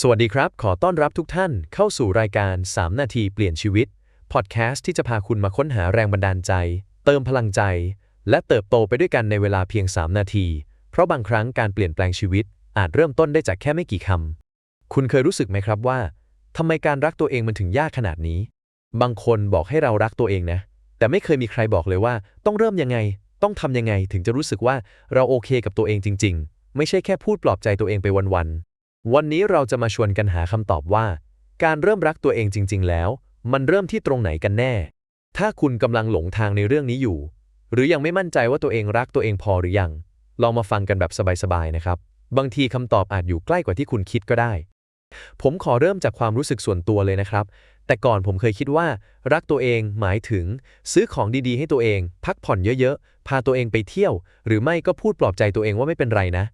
สวัสดีครับ ขอต้อนรับทุกท่านเข้าสู่รายการ 3 นาทีเปลี่ยนชีวิต พอดแคสต์ที่จะพาคุณมาค้นหาแรงบันดาลใจ เติมพลังใจ และเติบโตไปด้วยกันในเวลาเพียง 3 นาที เพราะบางครั้งการเปลี่ยนแปลงชีวิต อาจเริ่มต้นได้จากแค่ไม่กี่คำ คุณเคยรู้สึกไหมครับว่าทำไมการรักตัวเองมันถึงยากขนาดนี้ บางคนบอกให้เรารักตัวเองนะ แต่ไม่เคยมีใครบอกเลยว่า ต้องเริ่มยังไง ต้องทำยังไงถึงจะรู้สึกว่าเราโอเคกับตัวเองจริง ๆ ไม่ใช่แค่พูดปลอบใจตัวเองไปวันๆ วันนี้เราจะมาชวนกันหาคำตอบว่า การเริ่มรักตัวเองจริง ๆ แล้ว มันเริ่มที่ตรงไหนกันแน่ ถ้าคุณกำลังหลงทางในเรื่องนี้อยู่ หรือยังไม่มั่นใจว่าตัวเองรักตัวเองพอหรือยัง ลองมาฟังกันแบบสบายๆนะครับ บางทีคำตอบอาจอยู่ใกล้กว่าที่คุณคิดก็ได้ ผมขอเริ่มจากความรู้สึกส่วนตัวเลยนะครับ แต่ก่อนผมเคยคิดว่า รักตัวเองหมายถึง ซื้อของดีๆ ให้ตัวเอง พักผ่อนเยอะๆพาตัวเองไปเที่ยว หรือไม่ก็พูดปลอบใจตัวเองว่าไม่เป็นไรนะ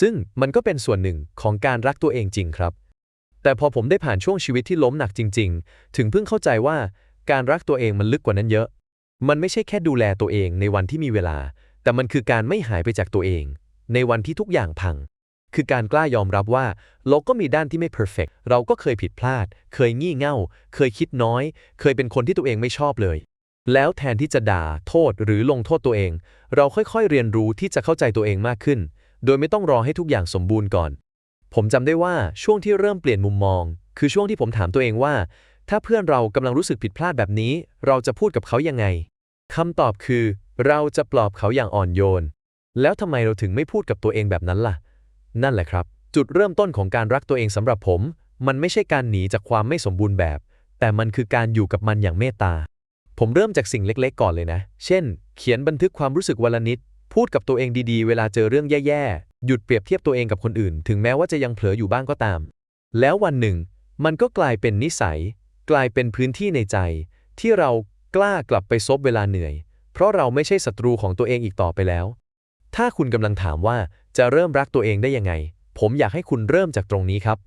ซึ่งมันก็เป็นส่วนหนึ่งของการรักตัวเองจริงครับ แต่พอผมได้ผ่านช่วงชีวิตที่ล้มหนักจริง ๆ ถึงเพิ่งเข้าใจว่าการรักตัวเองมันลึกกว่านั้นเยอะ มันไม่ใช่แค่ดูแลตัวเองในวันที่มีเวลา แต่มันคือการไม่หายไปจากตัวเอง ในวันที่ทุกอย่างพัง คือการกล้ายอมรับว่า เราก็มีด้านที่ไม่เพอร์เฟกเราก็เคยผิดพลาด เคยงี่เง่า เคยคิดน้อย เคยเป็นคนที่ตัวเองไม่ชอบเลย แล้วแทนที่จะด่า โทษ หรือลงโทษตัวเอง เราค่อยๆเรียนรู้ที่จะเข้าใจตัวเองมากขึ้น โดยไม่ต้องรอให้ทุกอย่างสมบูรณ์ก่อน ผมจำได้ว่าช่วงที่เริ่มเปลี่ยนมุมมอง คือช่วงที่ผมถามตัวเองว่า ถ้าเพื่อนเรากำลังรู้สึกผิดพลาดแบบนี้ เราจะพูดกับเขายังไงคำตอบคือ เราจะปลอบเขาอย่างอ่อนโยน แล้วทำไมเราถึงไม่พูดกับตัวเองแบบนั้นล่ะ นั่นแหละครับ จุดเริ่มต้นของการรักตัวเองสำหรับผม มันไม่ใช่การหนีจากความไม่สมบูรณ์แบบ แต่มันคือการอยู่กับมันอย่างเมตตาผมเริ่มจากสิ่งเล็กๆ ก่อนเลยนะ เช่น เขียนบันทึกความรู้สึกวันละนิด พูดกับตัวเองดีๆ เวลาเจอเรื่องแย่ๆ หยุดเปรียบเทียบตัวเองกับคนอื่น ถึงแม้ว่าจะยังเผลออยู่บ้างก็ตาม แล้ววันหนึ่ง มันก็กลายเป็นนิสัย กลายเป็นพื้นที่ในใจ ที่เรากล้ากลับไปซบเวลาเหนื่อย เพราะเราไม่ใช่ศัตรูของตัวเองอีกต่อไปแล้ว ถ้าคุณกำลังถามว่าจะเริ่มรักตัวเองได้ยังไง ผมอยากให้คุณเริ่มจากตรงนี้ครับ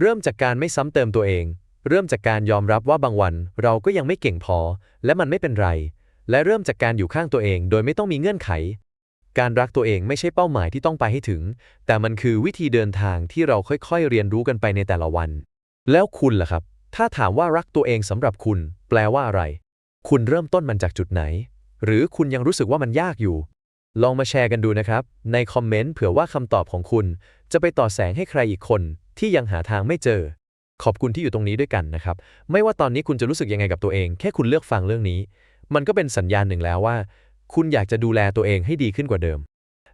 เริ่มจากการไม่ซ้ำเติมตัวเอง เริ่มจากการยอมรับว่าบางวัน เราก็ยังไม่เก่งพอ และมันไม่เป็นไร และเริ่มจากการอยู่ข้างตัวเอง โดยไม่ต้องมีเงื่อนไข การรักตัวเองไม่ใช่เป้าหมายที่ต้องไปให้ถึง แต่มันคือวิธีเดินทางที่เราค่อยๆ เรียนรู้กันไปในแต่ละวัน แล้วคุณล่ะครับ ถ้าถามว่ารักตัวเองสำหรับคุณ แปลว่าอะไร คุณเริ่มต้นมันจากจุดไหน หรือคุณยังรู้สึกว่ามันยากอยู่ ลองมาแชร์กันดูนะครับ ในคอมเมนต์เผื่อว่าคำตอบของคุณ จะไปต่อแสงให้ใครอีกคน ที่ยังหาทางไม่เจอ ขอบคุณที่อยู่ตรงนี้ด้วยกันนะครับ ไม่ว่าตอนนี้คุณจะรู้สึกยังไงกับตัวเอง แค่คุณเลือกฟังเรื่องนี้ มันก็เป็นสัญญาณหนึ่งแล้วว่า คุณอยากจะดูแลตัวเองให้ดีขึ้นกว่าเดิม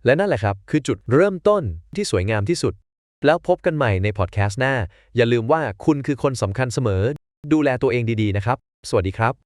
และนั่นแหละครับ คือจุดเริ่มต้นที่สวยงามที่สุด แล้วพบกันใหม่ในพอดแคสต์หน้า อย่าลืมว่าคุณคือคนสำคัญเสมอ ดูแลตัวเองดีๆนะครับ สวัสดีครับ